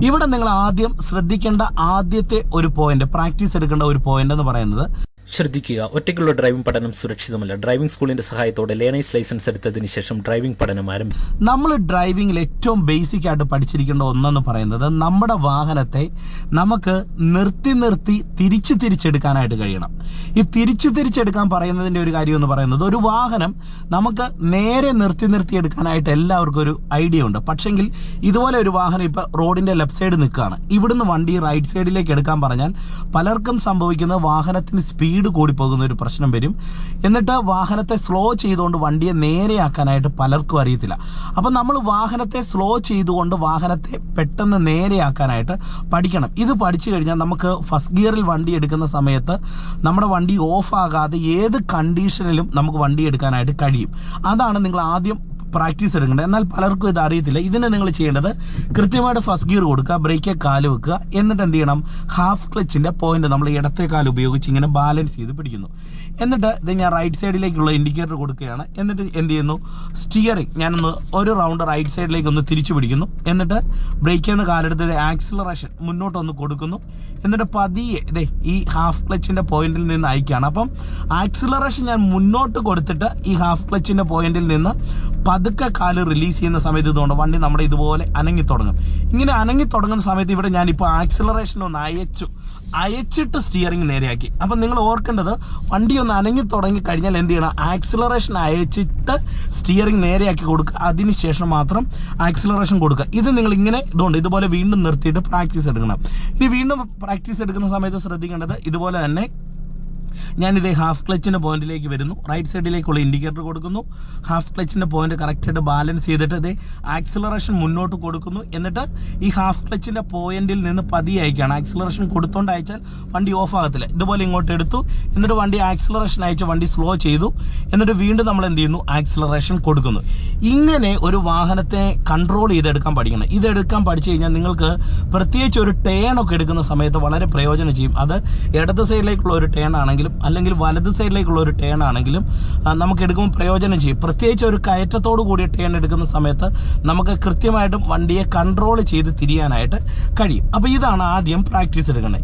ഇവിടെ നിങ്ങൾ ആദ്യം ശ്രദ്ധിക്കേണ്ട ആദ്യത്തെ ഒരു പോയിന്റ് പ്രാക്ടീസ് എടുക്കേണ്ട ഒരു പോയിന്റ് എന്ന് പറയുന്നത് ശ്രദ്ധിക്കുക. ഒറ്റയ്ക്കുള്ള ഡ്രൈവിംഗ് പഠനം സുരക്ഷിതമല്ല. ഡ്രൈവിംഗ് സ്കൂളിന്റെ സഹായത്തോടെ ലേണേഴ്സ് ലൈസൻസ് എടുത്തതിന് ശേഷം ഡ്രൈവിംഗ് പഠനം ആരംഭിക്കും. നമ്മൾ ഡ്രൈവിംഗിൽ ഏറ്റവും ബേസിക് ആയിട്ട് പഠിച്ചിരിക്കേണ്ട ഒന്നെന്ന് പറയുന്നത് നമ്മുടെ വാഹനത്തെ നമുക്ക് നിർത്തി നിർത്തി തിരിച്ചു തിരിച്ചെടുക്കാനായിട്ട് കഴിയണം. ഈ തിരിച്ചു തിരിച്ചെടുക്കാൻ പറയുന്നതിന്റെ ഒരു കാര്യം എന്ന് പറയുന്നത് ഒരു വാഹനം നമുക്ക് നേരെ നിർത്തി നിർത്തി എടുക്കാനായിട്ട് എല്ലാവർക്കും ഒരു ഐഡിയ ഉണ്ട്. പക്ഷെങ്കിൽ ഇതുപോലെ ഒരു വാഹനം ഇപ്പൊ റോഡിന്റെ ലെഫ്റ്റ് സൈഡ് നിൽക്കുകയാണ്. ഇവിടുന്ന് വണ്ടി റൈറ്റ് സൈഡിലേക്ക് എടുക്കാൻ പറഞ്ഞാൽ പലർക്കും സംഭവിക്കുന്നത് വാഹനത്തിന് സ്പീഡ് കൂടി പോകുന്ന ഒരു പ്രശ്നം വരും. എന്നിട്ട് വാഹനത്തെ സ്ലോ ചെയ്തുകൊണ്ട് വണ്ടിയെ നേരെയാക്കാനായിട്ട് പലർക്കും അറിയത്തില്ല. അപ്പം നമ്മൾ വാഹനത്തെ സ്ലോ ചെയ്തുകൊണ്ട് വാഹനത്തെ പെട്ടെന്ന് നേരെയാക്കാനായിട്ട് പഠിക്കണം. ഇത് പഠിച്ചു കഴിഞ്ഞാൽ നമുക്ക് ഫസ്റ്റ് ഗിയറിൽ വണ്ടി എടുക്കുന്ന സമയത്ത് നമ്മുടെ വണ്ടി ഓഫാകാതെ ഏത് കണ്ടീഷനിലും നമുക്ക് വണ്ടി എടുക്കാനായിട്ട് കഴിയും. അതാണ് നിങ്ങൾ ആദ്യം പ്രാക്ടീസ് എടുക്കേണ്ടത്. എന്നാൽ പലർക്കും ഇത് അറിയത്തില്ല. ഇതിനെ നിങ്ങൾ ചെയ്യേണ്ടത് കൃത്യമായിട്ട് ഫസ്റ്റ് ഗിയർ കൊടുക്കുക ബ്രേക്ക് കാൽ വെക്കുക. എന്നിട്ട് എന്ത് ചെയ്യണം? ഹാഫ് ക്ലച്ചിന്റെ പോയിന്റ് നമ്മൾ ഇടത്തെ കാൽ ഉപയോഗിച്ച് ഇങ്ങനെ ബാലൻസ് ചെയ്ത് പിടിക്കുന്നു. എന്നിട്ട് ഇത് ഞാൻ റൈറ്റ് സൈഡിലേക്കുള്ള ഇൻഡിക്കേറ്റർ കൊടുക്കുകയാണ്. എന്നിട്ട് എന്ത് ചെയ്യുന്നു? സ്റ്റിയറിംഗ് ഞാനൊന്ന് ഒരു റൗണ്ട് റൈറ്റ് സൈഡിലേക്ക് ഒന്ന് തിരിച്ചു പിടിക്കുന്നു. എന്നിട്ട് ബ്രേക്കിൽ നിന്ന് കാലെടുത്ത് ആക്സിലറേഷൻ മുന്നോട്ടൊന്ന് കൊടുക്കുന്നു. എന്നിട്ട് പതിയെ ഇതേ ഈ ഹാഫ് ക്ലച്ചിന്റെ പോയിന്റിൽ നിന്ന് അയക്കുകയാണ്. അപ്പം ആക്സിലറേഷൻ ഞാൻ മുന്നോട്ട് കൊടുത്തിട്ട് ഈ ഹാഫ് ക്ലച്ചിന്റെ പോയിന്റിൽ നിന്ന് പതുക്കെ കാൽ റിലീസ് ചെയ്യുന്ന സമയത്ത് ഇതുകൊണ്ട് വണ്ടി നമ്മുടെ ഇതുപോലെ അനങ്ങി തുടങ്ങും. ഇങ്ങനെ അനങ്ങി തുടങ്ങുന്ന സമയത്ത് ഇവിടെ ഞാനിപ്പോൾ ആക്സിലറേഷൻ ഒന്ന് അയച്ചു. അയച്ചിട്ട് സ്റ്റിയറിംഗ് നേരെയാക്കി. അപ്പം നിങ്ങൾ ഓർക്കേണ്ടത് വണ്ടി അനങ്ങി തുടങ്ങി കഴിഞ്ഞാൽ എന്ത് ചെയ്യണം? ആക്സിലറേഷൻ അയച്ചിട്ട് സ്റ്റിയറിംഗ് നേരെയാക്കി കൊടുക്കുക. അതിനുശേഷം മാത്രം ആക്സിലറേഷൻ കൊടുക്കുക. ഇത് നിങ്ങൾ ഇങ്ങനെ ഇതുകൊണ്ട് ഇതുപോലെ വീണ്ടും നിർത്തിയിട്ട് പ്രാക്ടീസ് എടുക്കണം. ഇനി വീണ്ടും പ്രാക്ടീസ് എടുക്കുന്ന സമയത്ത് ശ്രദ്ധിക്കേണ്ടത് ഇതുപോലെ തന്നെ ഞാനിത് ഹാഫ് ക്ലച്ചിന്റെ പോയിന്റിലേക്ക് വരുന്നു. റൈറ്റ് സൈഡിലേക്കുള്ള ഇൻഡിക്കേറ്റർ കൊടുക്കുന്നു. ഹാഫ് ക്ലച്ചിന്റെ പോയിന്റ് കറക്റ്റായിട്ട് ബാലൻസ് ചെയ്തിട്ട് ഇത് ആക്സിലറേഷൻ മുന്നോട്ട് കൊടുക്കുന്നു. എന്നിട്ട് ഈ ഹാഫ് ക്ലച്ചിന്റെ പോയിന്റിൽ നിന്ന് പതിയെ അയക്കുകയാണ്. ആക്സിലറേഷൻ കൊടുത്തോണ്ട് അയച്ചാൽ വണ്ടി ഓഫ് ആകത്തില്ല. ഇതുപോലെ ഇങ്ങോട്ട് എടുത്തു. എന്നിട്ട് വണ്ടി ആക്സിലറേഷൻ അയച്ച് വണ്ടി സ്ലോ ചെയ്തു. എന്നിട്ട് വീണ്ടും നമ്മൾ എന്ത് ചെയ്യുന്നു? ആക്സിലറേഷൻ കൊടുക്കുന്നു. ഇങ്ങനെ ഒരു വാഹനത്തെ കൺട്രോൾ ചെയ്തെടുക്കാൻ പഠിക്കണം. ഇതെടുക്കാൻ പഠിച്ചു കഴിഞ്ഞാൽ നിങ്ങൾക്ക് പ്രത്യേകിച്ച് ഒരു ടേൺ ഒക്കെ എടുക്കുന്ന സമയത്ത് വളരെ പ്രയോജനം ചെയ്യും. അത് ഇടത് സൈഡിലേക്കുള്ള ഒരു ടേൺ ആണെങ്കിലും അല്ലെങ്കിൽ വലത് സൈഡിലേക്കുള്ള ഒരു ടേൺ ആണെങ്കിലും നമുക്ക് എടുക്കുമ്പോൾ പ്രയോജനം ചെയ്യും. പ്രത്യേകിച്ച് ഒരു കയറ്റത്തോട് കൂടി ടേൺ എടുക്കുന്ന സമയത്ത് നമുക്ക് കൃത്യമായിട്ടും വണ്ടിയെ കൺട്രോൾ ചെയ്ത് തിരിയാനായിട്ട് കഴിയും. അപ്പോൾ ഇതാണ് ആദ്യം പ്രാക്ടീസ് എടുക്കേണ്ടത്